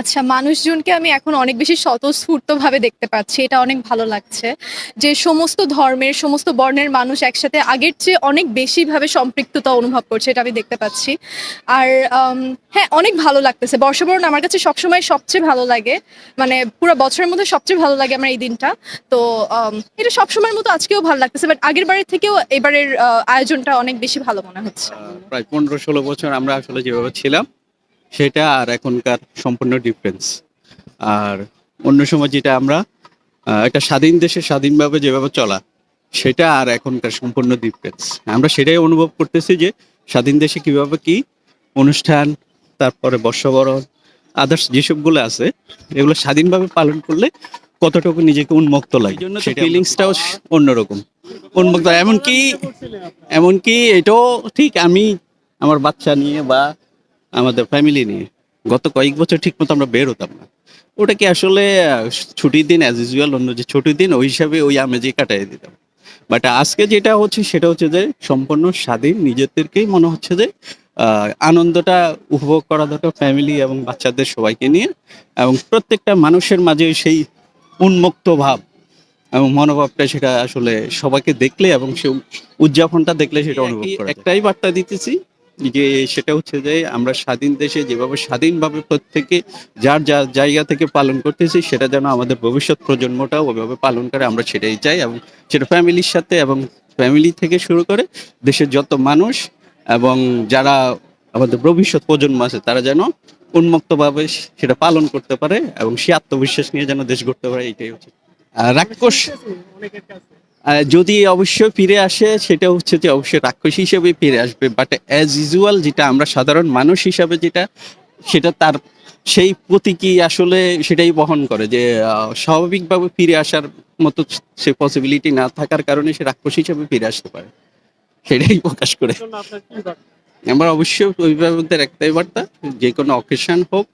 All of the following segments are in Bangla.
আচ্ছা মানুষজনকে আমি এখন অনেক বেশি স্বতঃস্ফূর্তভাবে দেখতে পাচ্ছি। এটা অনেক ভালো লাগছে যে সমস্ত ধর্মের, সমস্ত বর্ণের মানুষ একসাথে আগের চেয়ে অনেক বেশিভাবে সম্পৃক্ততা অনুভব করছে, এটা আমি দেখতে পাচ্ছি। আর হ্যাঁ অনেক ভালো লাগতেছে। বর্ষবরণ আমার কাছে সবসময় সবচেয়ে ভালো লাগে। মানে পুরো বছরের মধ্যে সবচেয়ে ভালো লাগে আমার এই দিনটা। তো এটা সবসময়ের মতো আজকেও ভালো লাগতেছে বাট আগের বারের থেকেও এবারের আয়োজনটা অনেক বেশি ভালো মনে হচ্ছে। প্রায় পনেরো ষোলো বছর আমরা আসলে যেভাবে ছিলাম সেটা আর এখনকার সম্পূর্ণ ডিফারেন্স আর অন্য সময় যেটা আমরা একটা স্বাধীন দেশে স্বাধীনভাবে যেভাবে চলা সেটা আর এখনকার সম্পূর্ণ ডিফারেন্স আমরা সেটাই অনুভব করতেছি যে স্বাধীন দেশে কীভাবে কি অনুষ্ঠান তারপরে বর্ষবরণ আদার্স যেসবগুলো আছে এগুলো স্বাধীনভাবে পালন করলে কতটুকু নিজেকে উন্মুক্ত লাগে জন্য ফিলিংসটাও অন্যরকম। উন্মুক্ত এমনকি এমনকি এটাও ঠিক আমি আমার বাচ্চা নিয়ে বা আমাদের ফ্যামিলি নিয়ে। গত কয়েক বছর ঠিক মতো আমরা বের হতাম না। ওটা কি আসলে ছুটির দিন অ্যাজ ইউজুয়াল অন্য যে ছুটির দিন ওই হিসাবে ওই আমেজে কাটাই দিতাম। বাট আজকে যেটা হচ্ছে সেটা হচ্ছে যে সম্পূর্ণ স্বাধীন নিজেদেরকেই মনে হচ্ছে যে আনন্দটা উপভোগ করা দরকার ফ্যামিলি এবং বাচ্চাদের সবাইকে নিয়ে। এবং প্রত্যেকটা মানুষের মাঝে সেই উন্মুক্ত ভাব এবং মনোভাবটা সেটা আসলে সবাইকে দেখলে এবং সে উদযাপনটা দেখলে সেটা অনুভব করা একটাই বার্তা দিতেছি যে সেটা হচ্ছে যে আমরা স্বাধীন দেশে যেভাবে স্বাধীনভাবে প্রত্যেকে যার যার জায়গা থেকে পালন করতেছি, সেটা যেন আমাদের ভবিষ্যৎ প্রজন্মটাও ওইভাবে পালন করে, আমরা সেটাই চাই এবং সেটা ফ্যামিলির সাথে এবং ফ্যামিলি থেকে শুরু করে দেশের যত মানুষ এবং যারা আমাদের ভবিষ্যৎ প্রজন্ম আছে, তারা যেন উন্মুক্তভাবে সেটা পালন করতে পারে এবং সে আত্মবিশ্বাস নিয়ে যেন দেশ গড়তে পারে, এটাই হচ্ছে। রাক্ষস যদি অবশ্যই ফিরে আসে সেটা হচ্ছে যে অবশ্যই রাক্ষস হিসেবে ফিরে আসবে। বাট অ্যাজ ইউজুয়াল যেটা আমরা সাধারণ মানুষ হিসাবে যেটা সেটা তার সেই প্রতীকী আসলে সেটাই বহন করে যে স্বাভাবিকভাবে ফিরে আসার মতো সে পসিবিলিটি না থাকার কারণে সে রাক্ষস হিসেবে ফিরে আসতে পারে। সেটাই প্রকাশ করে। আমার অবশ্যই অভিভাবকদের একটাই বার্তা যে কোনো অকেশন হোক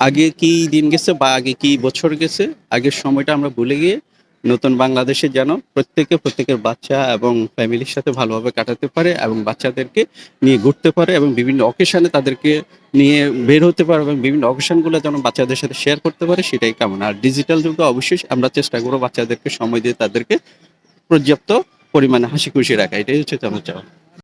আগে কি দিন গেছে বা আগে কি বছর গেছে আগের সময়টা আমরা ভুলে গিয়ে নতুন বাংলাদেশে যেন প্রত্যেকে, প্রত্যেকের বাচ্চা এবং ফ্যামিলির সাথে ভালোভাবে কাটাতে পারে এবং বাচ্চাদেরকে নিয়ে ঘুরতে পারে এবং বিভিন্ন অকেশানে তাদেরকে নিয়ে বের হতে পারে এবং বিভিন্ন অকেশনগুলো যেন বাচ্চাদের সাথে শেয়ার করতে পারে, সেটাই কেমন। আর ডিজিটাল যুগে অবশ্যই আমরা চেষ্টা করব বাচ্চাদেরকে সময় দিয়ে তাদেরকে পর্যাপ্ত পরিমাণে হাসি খুশি রাখা। এটাই হচ্ছে আমার চাওয়া।